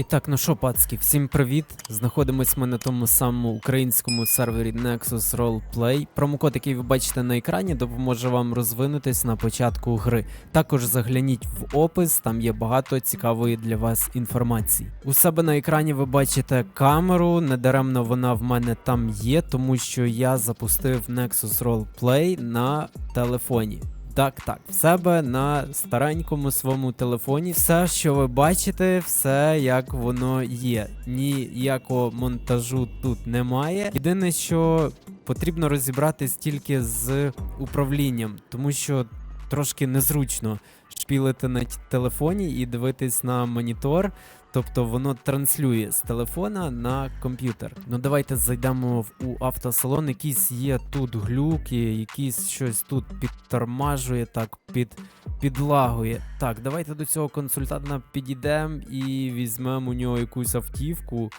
І так, ну що, пацки, всім привіт. Знаходимось ми на тому самому українському сервері Nexus Roleplay. Промокод, який ви бачите на екрані, допоможе вам розвинутись на початку гри. Також загляніть в опис, там є багато цікавої для вас інформації. У себе на екрані ви бачите камеру, недаремно вона в мене там є, тому що я запустив Nexus Roleplay на телефоні. Так, так, в себе на старенькому своєму телефоні. Все, що ви бачите, все як воно є. Ніякого монтажу тут немає. Єдине, що потрібно розібратись тільки з управлінням, тому що трошки незручно шпілити на телефоні і дивитись на монітор. Тобто воно транслює з телефона на комп'ютер. Ну давайте зайдемо в у автосалон. Якісь є тут глюки, якісь щось тут підтормажує, так під підлагує. Так, давайте до цього консультанта підійдемо і візьмемо у нього якусь автівку.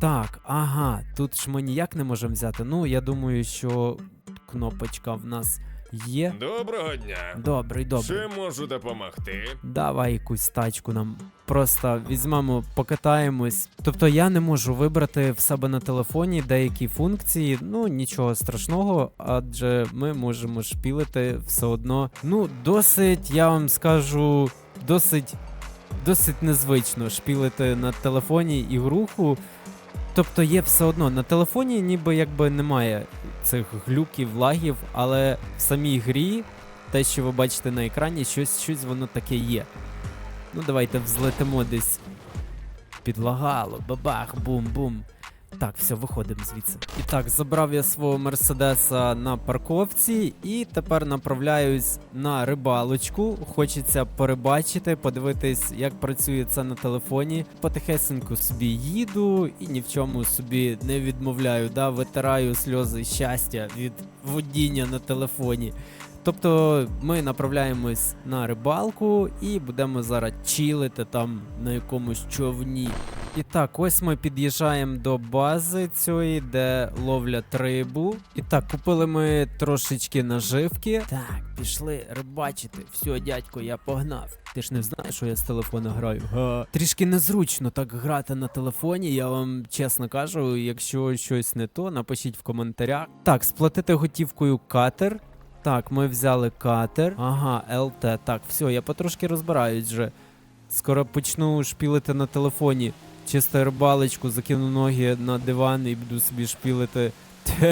Так, ага, тут ж ми ніяк не можемо взяти. Ну, я думаю, що кнопочка в нас є. Доброго дня. Добрий, добрий. Чим можу допомогти? Давай якусь тачку нам. Просто візьмемо, покатаємось. Тобто я не можу вибрати в себе на телефоні деякі функції. Ну нічого страшного, адже ми можемо шпілити все одно. Ну, досить, я вам скажу, досить, досить незвично шпілити на телефоні ігруху. Тобто є все одно на телефоні, ніби якби немає цих глюків, лагів, але в самій грі те, що ви бачите на екрані, щось, щось воно таке є. Ну, давайте взлетимо десь. Підлагало, бабах, бум-бум. Так, все, виходимо звідси. І так, забрав я свого мерседеса на парковці і тепер направляюсь на рибалочку. Хочеться перебачити, подивитись, як працює це на телефоні. Потихесеньку собі їду і ні в чому собі не відмовляю. Да? Витираю сльози щастя від водіння на телефоні. Тобто ми направляємось на рибалку і будемо зараз чилити там на якомусь човні. І так, ось ми під'їжджаємо до бази цієї, де ловлять рибу. І так, купили ми трошечки наживки. Так, пішли рибачити. Все, дядько, я погнав. Ти ж не знаєш, що я з телефона граю. Га. Трішки незручно так грати на телефоні. Я вам чесно кажу, якщо щось не то, напишіть в коментарях. Так, сплатити готівкою катер. Так, ми взяли катер. Ага, ЛТ. Так, все, я потрошки розбираюсь вже. Скоро почну шпілити на телефоні. Чисто рибалочку, закину ноги на диван і буду собі шпілити.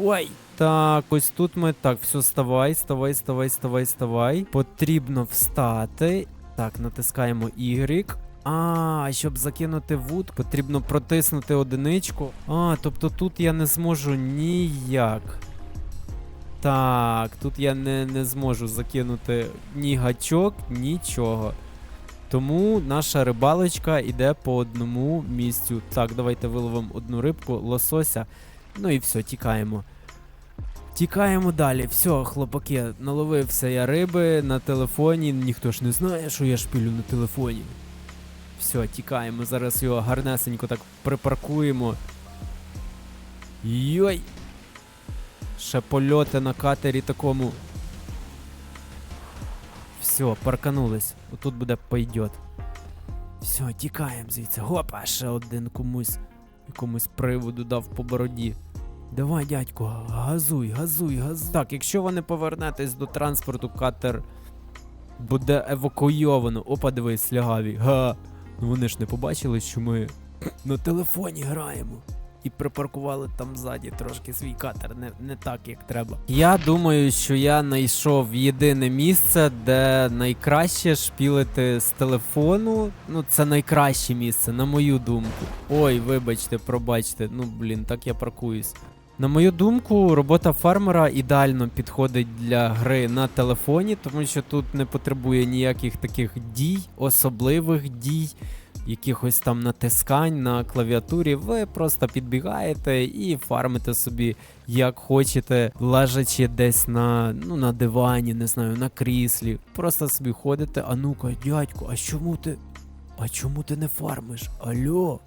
Ой. Так, ось тут ми. Так, все, вставай, вставай, вставай, вставай, вставай. Потрібно встати. Так, натискаємо Y. А, щоб закинути вуд, потрібно протиснути одиничку. А, тобто тут я не зможу ніяк. Так, тут я не, не зможу закинути ні гачок, нічого. Тому наша рибалочка йде по одному місцю. Так, давайте виловимо одну рибку, лосося. Ну і все, тікаємо. Тікаємо далі. Все, хлопаки, наловився я риби на телефоні. Ніхто ж не знає, що я шпилю на телефоні. Все, тікаємо. Зараз його гарнесенько так припаркуємо. Йой! Ще польоти на катері такому. Все, парканулись. Отут буде пойдет. Все, тікаємо звідси. Гопа, ще один комусь якомусь приводу дав по бороді. Давай, дядько, газуй, газуй, газуй. Так, якщо ви не повернетесь до транспорту, катер буде евакуйовано. Опа, дивись, слягаві. Га. Ну вони ж не побачили, що ми на телефоні граємо. І припаркували там ззаді трошки свій катер, не, не так, як треба. Я думаю, що я знайшов єдине місце, де найкраще шпілити з телефону. Ну, це найкраще місце, на мою думку. Ой, вибачте, пробачте. Ну, блін, так я паркуюсь. На мою думку, робота фармера ідеально підходить для гри на телефоні, тому що тут не потребує ніяких таких дій, особливих дій якихось там натискань на клавіатурі, ви просто підбігаєте і фармите собі як хочете, лежачи десь на, ну, на дивані, не знаю, на кріслі. Просто собі ходите, а ну-ка, дядько, а чому ти. А чому ти не фармиш? Алло?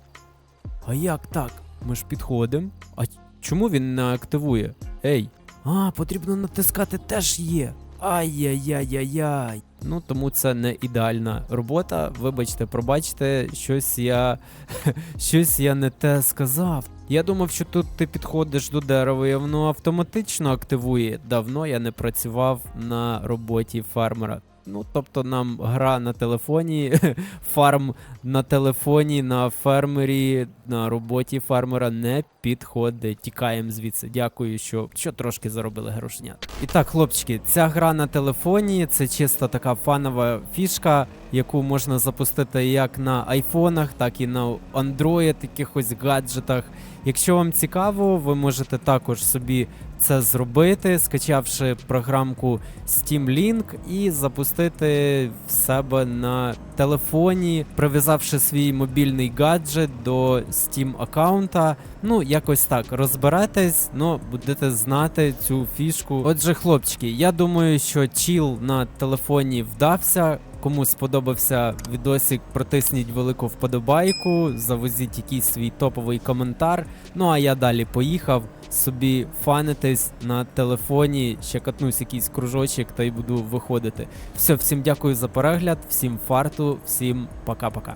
А як так? Ми ж підходимо. А чому він не активує? Ей. А, потрібно натискати теж є. Ай-яй-яй-яй-яй. Ну тому це не ідеальна робота. Вибачте, пробачте, щось я щось я не те сказав. Я думав, що тут ти підходиш до дерева, і воно автоматично активує. Давно я не працював на роботі фермера. Ну, тобто нам гра на телефоні, фарм на телефоні, на фермері, на роботі фермера не підходить. Тікаємо звідси. Дякую, що, що трошки заробили грошенят. І так, хлопчики, ця гра на телефоні це чисто така фанова фішка, яку можна запустити як на айфонах, так і на Android, якихось гаджетах. Якщо вам цікаво, ви можете також собі це зробити, скачавши програмку Steam Link і запустити в себе на телефоні, прив'язавши свій мобільний гаджет до Steam аккаунта. Ну, якось так розберетесь, ну будете знати цю фішку. Отже, хлопчики, я думаю, що чіл на телефоні вдався. Кому сподобався відосик, протисніть велику вподобайку, завозіть якийсь свій топовий коментар. Ну а я далі поїхав собі фанитись на телефоні, ще катнусь якийсь кружочок та й буду виходити. Все, всім дякую за перегляд, всім фарту, всім пока-пока.